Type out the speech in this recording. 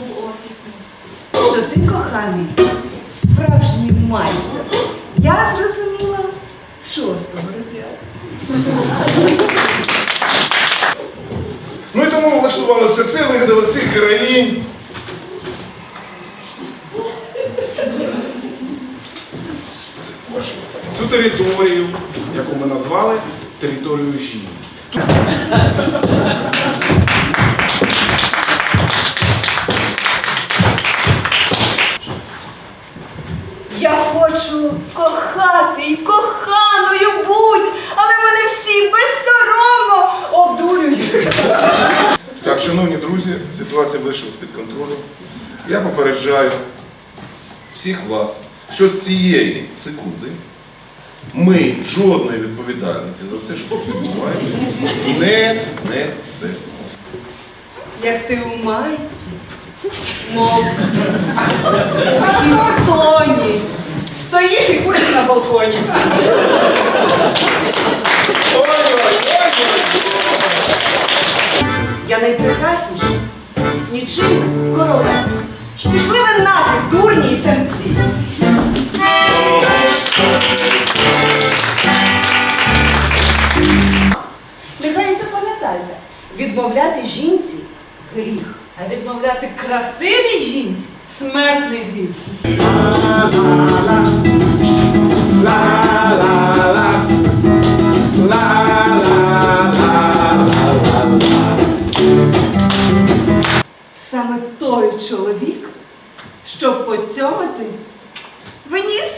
офісний. що ти коханий, справжній майстер. Я зрозуміла з шостого розряду. Ну і тому влаштували все це, вигадали цих героїнь. Цю територію, яку ми назвали територією жінки. Я хочу кохати і коханою будь, але мене всі безсоромно обдурюють. Так, шановні друзі, ситуація вийшла з-під контролю. Я попереджаю всіх вас, що з цієї секунди ми жодної відповідальності за все, що тут відбувається, не несемо. Як ти у майці, мов і в тоні. Стоїш і куриш на балконі. Я найпрекрасніша, нічим королева. Пішли ви нафіг, дурні і самці. Нехай запам'ятайте, відмовляти жінці гріх. А відмовляти красивій жінці смертний гріх. чоловік, щоб поцьомити вніс.